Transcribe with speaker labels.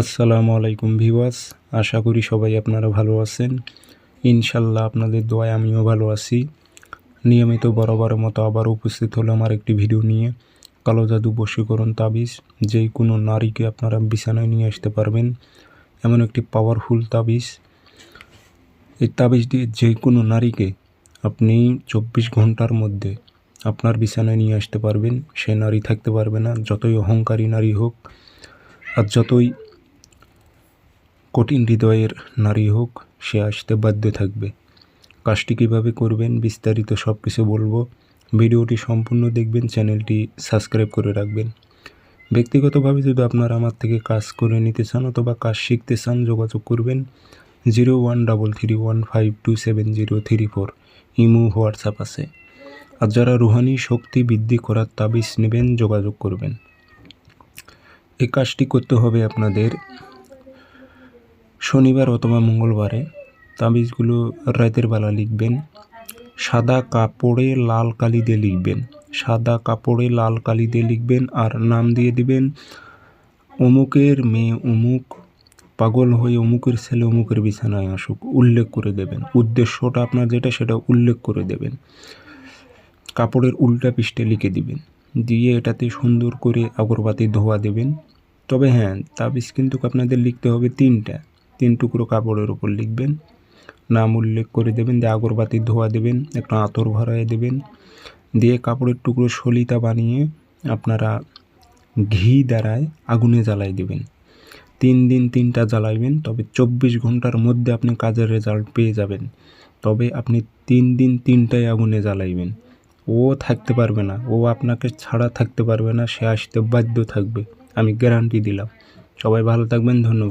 Speaker 1: আসসালামু আলাইকুম ভিওয়াস আশা করি সবাই আপনারা ভালো আছেন। ইনশাল্লাহ আপনাদের দোয়ায় আমিও ভালো আছি। নিয়মিত বরাবরের মতো আবার উপস্থিত হলাম আর একটি ভিডিও নিয়ে। কালো জাদু বশীকরণ তাবিজ, যেই কোনো নারীকে আপনারা বিছানায় নিয়ে আসতে পারবেন। এমন একটি পাওয়ারফুল তাবিজ। এই তাবিজ দিয়ে যে কোনো নারীকে আপনি চব্বিশ ঘণ্টার মধ্যে আপনার বিছানায় নিয়ে আসতে পারবেন। সে নারী থাকতে পারবে না, যতই অহংকারী নারী হোক। আর যতই কঠিন হৃদয়ের নারী হোক, সে আসতে বাধ্য থাকবে। কাজটি কীভাবে করবেন বিস্তারিত সব কিছু বলব। ভিডিওটি সম্পূর্ণ দেখবেন, চ্যানেলটি সাবস্ক্রাইব করে রাখবেন। ব্যক্তিগতভাবে যদি আপনারা আমার থেকে কাজ করে নিতে চান অথবা কাজ শিখতে চান, যোগাযোগ করবেন zero one double three one five two seven zero three four. Imo, WhatsApp আছে। আর যারা রুহানি শক্তি বৃদ্ধি করার তাবিজ নেবেন, যোগাযোগ করবেন। এই কাজটি করতে হবে আপনাদের শনিবার অথবা মঙ্গলবারে তাবিজগুলো রাতের বেলা লিখবেন। সাদা কাপড়ে লাল কালি দিয়ে লিখবেন। সাদা কাপড়ে লাল কালি দিয়ে লিখবেন আর নাম দিয়ে দিবেন, অমুকের মেয়ে অমুক, পাগল হয়ে অমুকের ছেলে অমুকের বিছানায় আসুক। উল্লেখ করে দেবেন। উদ্দেশ্যটা আপনার যেটা, সেটা উল্লেখ করে দেবেন। কাপড়ের উল্টা পৃষ্ঠে লিখে দিবেন। দিয়ে এটাতে সুন্দর করে আগরবাতি ধোয়া দেবেন। তবে হ্যাঁ তাবিজ কিন্তু আপনাদের লিখতে হবে তিনটা। তিন টুকরো কাপড়ের উপর লিখবেন। নাম উল্লেখ করে দেবেন, দিয়ে আগরবাতি ধোয়া দেবেন, একটা আতর ভরায় দেবেন। দিয়ে কাপড়ের টুকরো সলিতা বানিয়ে আপনারা ঘি দ্বারায় আগুনে জ্বালাই দেবেন। তিন দিন তিনটা জ্বালাইবেন, তবে চব্বিশ ঘণ্টার মধ্যে আপনি কাজের রেজাল্ট পেয়ে যাবেন। তবে আপনি তিন দিন তিনটায় আগুনে জ্বালাইবেন। ও থাকতে পারবে না, ও আপনাকে ছাড়া থাকতে পারবে না, সে আসতে বাধ্য থাকবে, আমি গ্যারান্টি দিলাম। সবাই ভালো থাকবেন, ধন্যবাদ।